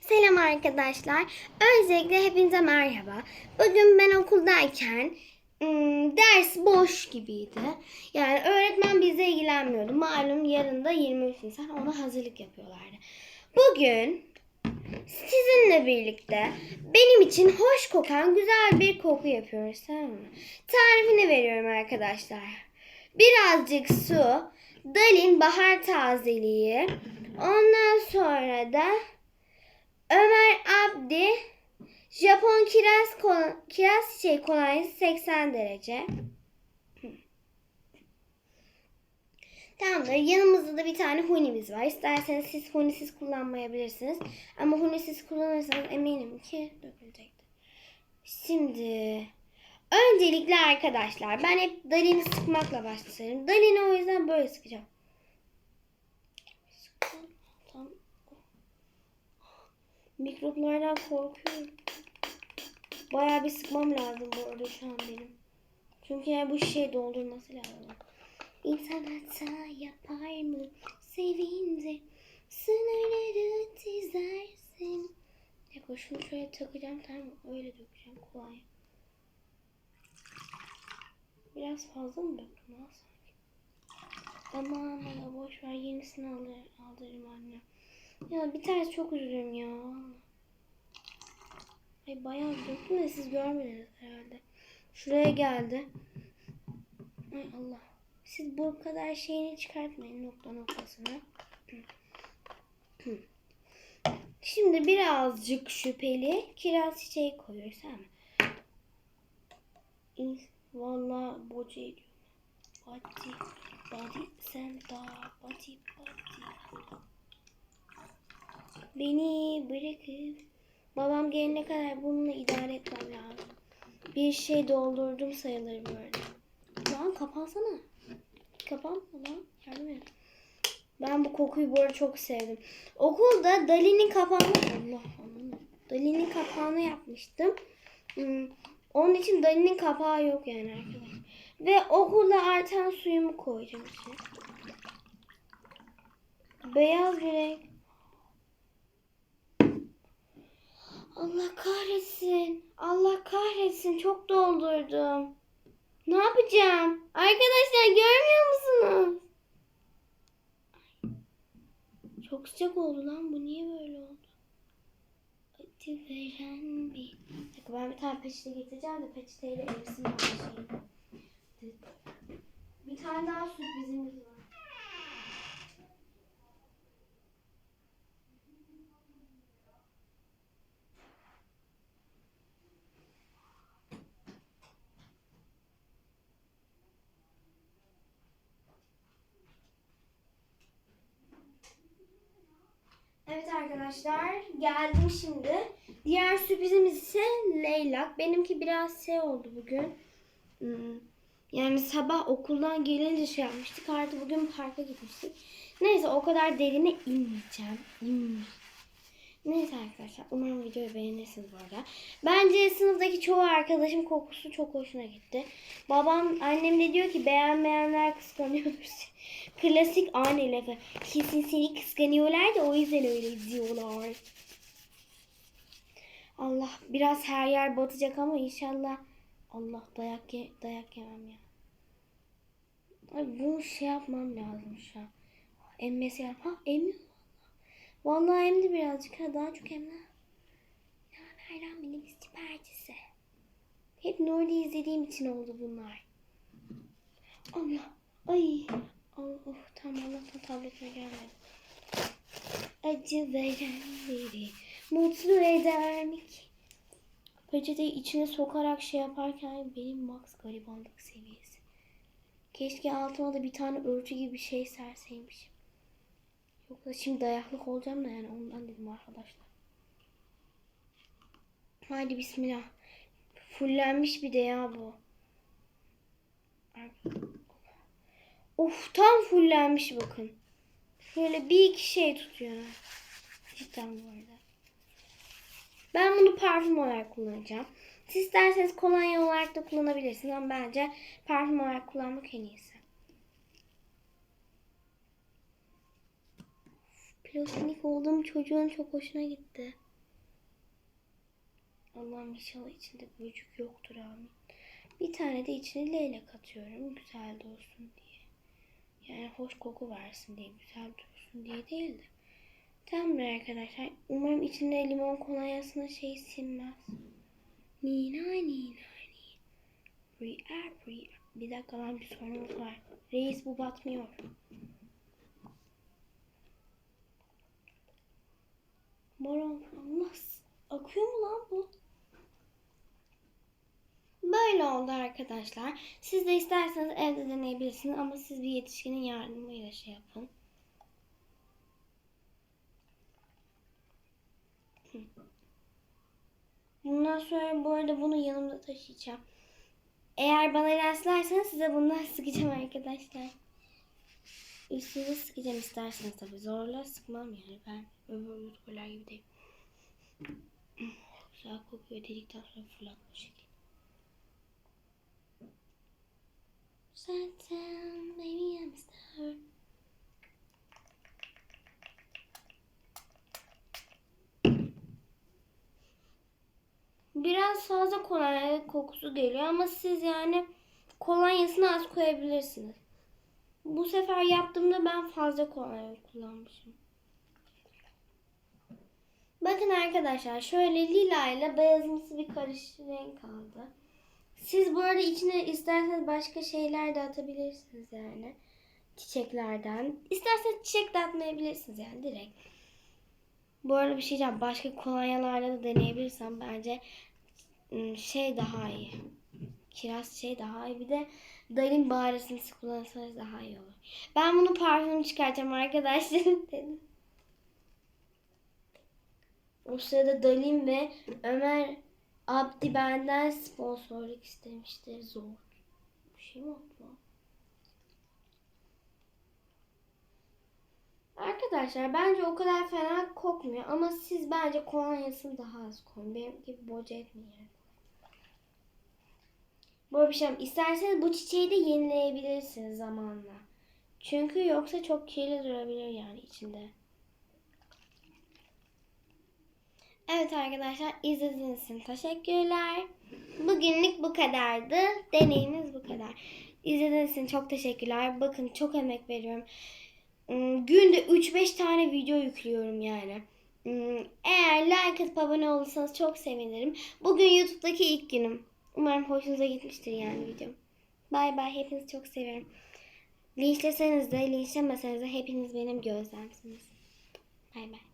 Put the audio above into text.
Selam arkadaşlar. Öncelikle hepinize merhaba. Bugün ben okuldayken ım, ders boş gibiydi. Yani öğretmen bizle ilgilenmiyordu. Malum yarın da 23 Nisan ona hazırlık yapıyorlardı. Bugün sizinle birlikte benim için hoş kokan güzel bir koku yapıyoruz tamam mı? Tarifini veriyorum arkadaşlar. Birazcık su, Dalin bahar tazeliği, ondan sonra da Ömer Abdi Japon kiraz kol- kiraz çiçeği kolonyası 80 derece. Tamamdır. Yanımızda da bir tane hunimiz var. İsterseniz siz hunisiz kullanmayabilirsiniz. Ama hunisiz kullanırsanız eminim ki dökülecektir. Şimdi öncelikle arkadaşlar ben hep dalini sıkmakla başlarım. Dalini o yüzden böyle sıkacağım. Tam Mikroplardan korkuyorum. Bayağı bir sıkmam lazım bu arada şu an benim. Çünkü yani bu şişeyi doldurması lazım. İnsan hata yapar mı? Sevince sınırları çizersin. Ya şunu şöyle takacağım tamam? Öyle dökeceğim kolay. Biraz fazla mı döktüm sanki? Aman bana boş ver yenisini alır, aldırırım anne. Ya bir tanesi çok üzülürüm ya. Ay bayağı döktüm de siz görmediniz herhalde. Şuraya geldi. Ay Allah. Siz bu kadar şeyini çıkartmayın nokta noktasını. Şimdi birazcık şüpheli kiraz çiçeği koyuyoruz? İn- Vallahi boca ediyor. Body, body, sen daha body, body. Beni bırakıp babam gelene kadar bununla idare etmem lazım. Bir şey doldurdum sayılır böyle. Lan kapansana. Kapanma lan. Yardım et. Ben bu kokuyu bu arada çok sevdim. Okulda Dali'nin kapağını Allah Allah. Dali'nin kapağını yapmıştım. Hmm, Onun için Dali'nin kapağı yok yani arkadaşlar. Ve okulda artan suyumu koyacağım içine. Beyaz bir renk. Allah kahretsin. Allah kahretsin. Çok doldurdum. Ne yapacağım? Arkadaşlar görmüyor musunuz? Çok sıcak oldu lan. Bu niye böyle oldu? Acı veren bir... Dakika, ben bir tane peçete getireceğim de peçeteyle erisin her şeyi. Bir tane daha sürprizimiz var. Evet arkadaşlar geldim şimdi. Diğer sürprizimiz ise leylak. Benimki biraz şey oldu bugün. Hmm, Yani sabah okuldan gelince şey yapmıştık. Artık bugün parka gitmiştik. Neyse o kadar derine inmeyeceğim. İnmeyeceğim. Neyse arkadaşlar umarım videoyu beğenirsiniz bu arada. Bence sınıftaki çoğu arkadaşım kokusu çok hoşuna gitti. Babam annem de diyor ki beğenmeyenler kıskanıyordur. Klasik anne lafı. Kesin seni kıskanıyorlar da o yüzden öyle diyorlar. Allah biraz her yer batacak ama inşallah Allah dayak ye, dayak yemem ya. Ay bunu şey yapmam lazım şu an. Emmesi yap. Ha emiyor. Vallahi emdi birazcık. Ha daha çok emdi. Ne haber lan benim siparişçisi. Hep Nuri izlediğim için oldu bunlar. Allah. Ay. Oh, oh, tamam Allah'tan tabletime gelmedi. Acı veren biri mutlu eder mi ki? Peçeteyi içine sokarak şey yaparken benim max garibanlık seviyesi. Keşke altıma da bir tane örtü gibi bir şey serseymişim. Yoksa şimdi dayaklık olacağım da yani ondan dedim arkadaşlar. Haydi bismillah. Fullenmiş bir de ya bu. Of tam fullenmiş bakın. Şöyle bir iki şey tutuyor. Cidden bu arada. Ben bunu parfüm olarak kullanacağım. Siz isterseniz kolonya olarak da kullanabilirsiniz ama bence parfüm olarak kullanmak en iyisi. Platonik olduğum çocuğun çok hoşuna gitti. Allah'ım inşallah içinde böcük yoktur amin. Bir tane de içine leylek atıyorum. Güzel olsun diye. Yani hoş koku versin diye. Güzel dursun diye değil de. Tamamdır arkadaşlar. Umarım içinde limon kolonyasının şey sinmez. Nina nina nina. Ria ria. Bir dakika lan bir sorunumuz var. Reis bu batmıyor. Baron Allah akıyor mu lan bu? Böyle oldu arkadaşlar. Siz de isterseniz evde deneyebilirsiniz ama siz bir yetişkinin yardımıyla şey yapın. Bundan sonra bu arada bunu yanımda taşıyacağım. Eğer bana rastlarsanız size bundan sıkacağım arkadaşlar. Üstüne sıkacağım isterseniz tabii. Zorla sıkmam yani. Ben Kokuyor dedikten sonra fırlatma şekli. Zaten baby I'm star. Biraz fazla kolonya kokusu geliyor ama siz yani kolonyasını az koyabilirsiniz. Bu sefer yaptığımda ben fazla kolonya kullanmışım. Bakın arkadaşlar şöyle lila ile beyazımsı bir karışık renk aldı. Siz bu arada içine isterseniz başka şeyler de atabilirsiniz yani. Çiçeklerden. İsterseniz çiçek de atmayabilirsiniz yani direkt. Bu arada bir şey diyeceğim. Başka kolonyalarla da deneyebilirsem bence ım, şey daha iyi. Kiraz şey daha iyi. Bir de Dalin baharesini kullanırsanız daha iyi olur. Ben bunu parfümünü çıkartacağım arkadaşlar dedim. O sırada Dalin ve Ömer Abdi benden sponsorluk istemişti. Zor. Bir şey mi oldu? Arkadaşlar bence o kadar fena kokmuyor ama siz bence kolonyasını daha az koyun. Benim gibi boca etmeyin. Bu bir şey. İsterseniz bu çiçeği de yenileyebilirsiniz zamanla. Çünkü yoksa çok kirli durabilir yani içinde. Evet arkadaşlar izlediğiniz için teşekkürler. Bugünlük bu kadardı. Deneyimiz bu kadar. İzlediğiniz için çok teşekkürler. Bakın çok emek veriyorum. Hmm, Günde 3-5 tane video yüklüyorum yani. Hmm, Eğer like atıp abone olursanız çok sevinirim. Bugün YouTube'daki ilk günüm. Umarım hoşunuza gitmiştir yani videom. Bay bay. Hepinizi çok seviyorum. Linçleseniz de linçlemeseniz de hepiniz benim gözlemsiniz. Bay bay.